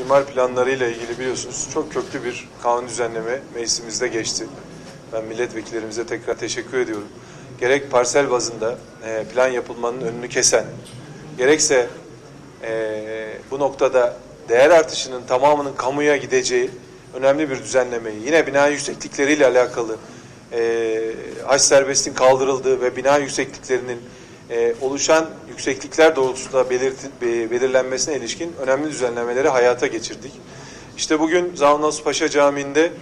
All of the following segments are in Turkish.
İmar planlarıyla ilgili biliyorsunuz çok köklü bir kanun düzenleme meclisimizde geçti. Ben milletvekillerimize tekrar teşekkür ediyorum. Gerek parsel bazında e, plan yapılmanın önünü kesen, gerekse e, bu noktada değer artışının tamamının kamuya gideceği önemli bir düzenlemeyi, yine bina yükseklikleriyle alakalı e, haç serbestin kaldırıldığı ve bina yüksekliklerinin e, oluşan yükseklikler doğrultusunda belirti, be- belirlenmesine ilişkin önemli düzenlemeleri hayata geçirdik. İşte bugün Zavnos Paşa Camii'nde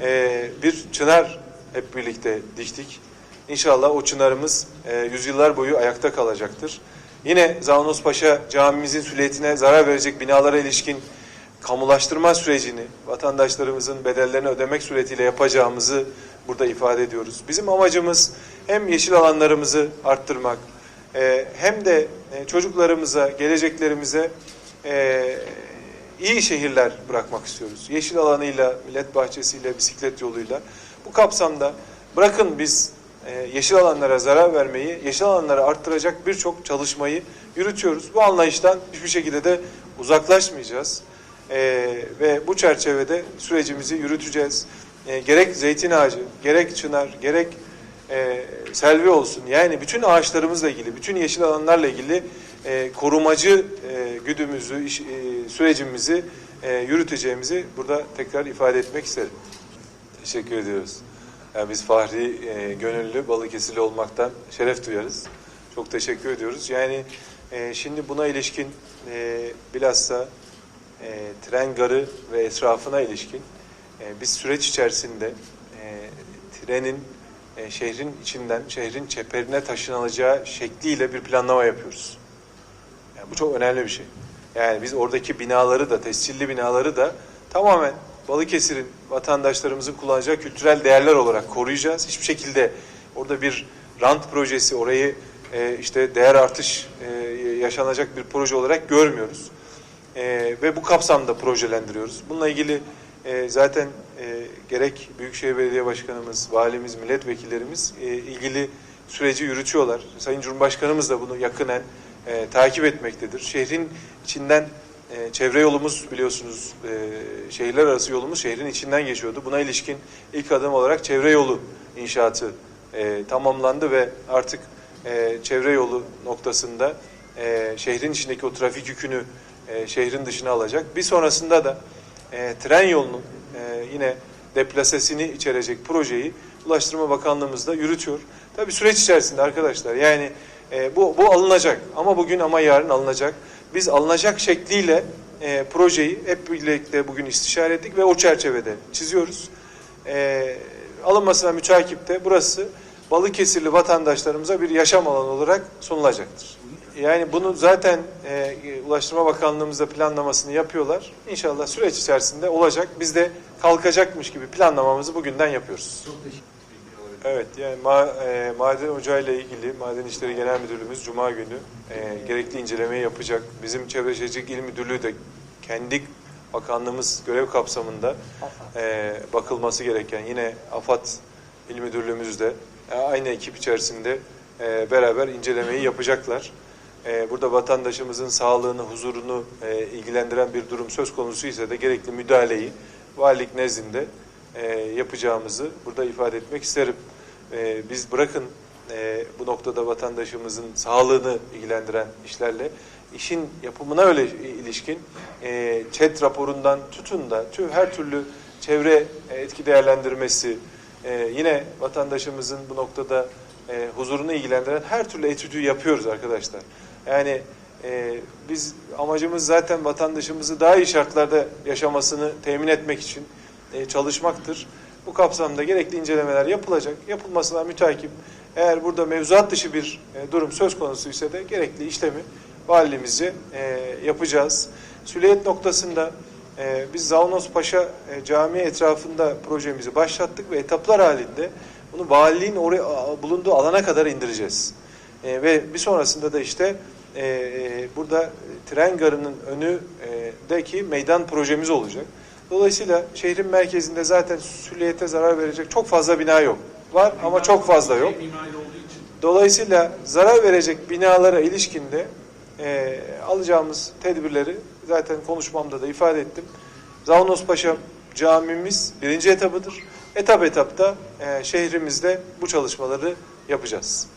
e, bir çınar hep birlikte diktik. İnşallah o çınarımız e, yüzyıllar boyu ayakta kalacaktır. Yine Zavnos Paşa Camimizin süliyetine zarar verecek binalara ilişkin kamulaştırma sürecini vatandaşlarımızın bedellerini ödemek suretiyle yapacağımızı burada ifade ediyoruz. Bizim amacımız hem yeşil alanlarımızı arttırmak e, hem de e, çocuklarımıza, geleceklerimize e, iyi şehirler bırakmak istiyoruz. Yeşil alanıyla, millet bahçesiyle, bisiklet yoluyla. Bu kapsamda bırakın biz e, yeşil alanlara zarar vermeyi, yeşil alanları arttıracak birçok çalışmayı yürütüyoruz. Bu anlayıştan hiçbir şekilde de uzaklaşmayacağız. Ve bu çerçevede sürecimizi yürüteceğiz. Gerek zeytin ağacı, gerek çınar, gerek e, selvi olsun. Yani bütün ağaçlarımızla ilgili, bütün yeşil alanlarla ilgili e, korumacı e, güdümüzü, iş, e, sürecimizi e, yürüteceğimizi burada tekrar ifade etmek isterim. Teşekkür ediyoruz. Yani biz Fahri e, gönüllü Balıkesirli olmaktan şeref duyarız. Çok teşekkür ediyoruz. Yani e, şimdi buna ilişkin e, bilhassa e, tren garı ve etrafına ilişkin e, biz süreç içerisinde e, trenin e, şehrin içinden şehrin çeperine taşınılacağı şekliyle bir planlama yapıyoruz. Yani bu çok önemli bir şey. Yani biz oradaki binaları da, tescilli binaları da tamamen Balıkesir'in vatandaşlarımızın kullanacağı kültürel değerler olarak koruyacağız. Hiçbir şekilde orada bir rant projesi, orayı e, işte değer artış e, yaşanacak bir proje olarak görmüyoruz. E, ve bu kapsamda projelendiriyoruz. Bununla ilgili e, zaten e, gerek Büyükşehir Belediye Başkanımız, valimiz, milletvekillerimiz e, ilgili süreci yürütüyorlar. Sayın Cumhurbaşkanımız da bunu yakinen e, takip etmektedir. Şehrin içinden e, çevre yolumuz biliyorsunuz e, şehirler arası yolumuz şehrin içinden geçiyordu. Buna ilişkin ilk adım olarak çevre yolu inşaatı e, tamamlandı ve artık e, çevre yolu noktasında e, şehrin içindeki o trafik yükünü e, şehrin dışına alacak. Bir sonrasında da e, tren yolunun e, yine deplasesini içerecek projeyi Ulaştırma Bakanlığımız da yürütüyor. Tabii süreç içerisinde arkadaşlar yani e, bu, bu alınacak ama bugün ama yarın alınacak. Biz alınacak şekliyle e, projeyi hep birlikte bugün istişare ettik ve o çerçevede çiziyoruz. E, alınmasına mütakipte burası Balıkesirli vatandaşlarımıza bir yaşam alanı olarak sunulacaktır. Yani bunu zaten e, Ulaştırma Bakanlığımızda planlamasını yapıyorlar. İnşallah süreç içerisinde olacak. Biz de kalkacakmış gibi planlamamızı bugünden yapıyoruz. Evet, yani ma e, maden ocağıyla ilgili Maden İşleri Genel Müdürlüğümüz Cuma günü e, gerekli incelemeyi yapacak. Bizim Çevre Şehircilik İl Müdürlüğü de kendi bakanlığımız görev kapsamında e, bakılması gereken yine AFAD İl Müdürlüğümüz de e, aynı ekip içerisinde e, beraber incelemeyi yapacaklar. E, burada vatandaşımızın sağlığını, huzurunu e, ilgilendiren bir durum söz konusu ise de gerekli müdahaleyi valilik nezdinde e, yapacağımızı burada ifade etmek isterim. E, biz bırakın bu noktada vatandaşımızın sağlığını ilgilendiren işlerle işin yapımına öyle ilişkin e, ÇED raporundan tutun da tüm her türlü çevre etki değerlendirmesi yine vatandaşımızın bu noktada huzurunu ilgilendiren her türlü etüdü yapıyoruz arkadaşlar. Yani e, biz amacımız zaten vatandaşımızı daha iyi şartlarda yaşamasını temin etmek için e, çalışmaktır. Bu kapsamda gerekli incelemeler yapılacak. Yapılmasına mütakip eğer burada mevzuat dışı bir e, durum söz konusu ise de gerekli işlemi valiliğimizce e, yapacağız. Süleyet noktasında e, biz Zavnos Paşa e, Camii etrafında projemizi başlattık ve etaplar halinde bunu valiliğin oraya bulunduğu alana kadar indireceğiz. E, ve bir sonrasında da işte e, e, burada tren garının önündeki meydan projemiz olacak. Dolayısıyla şehrin merkezinde zaten süliyete zarar verecek çok fazla bina yok. Var ama çok fazla yok. Dolayısıyla zarar verecek binalara ilişkinde e, alacağımız tedbirleri zaten konuşmamda da ifade ettim. Zavanos Paşa camimiz birinci etabıdır. Etap etapta e, şehrimizde bu çalışmaları yapacağız.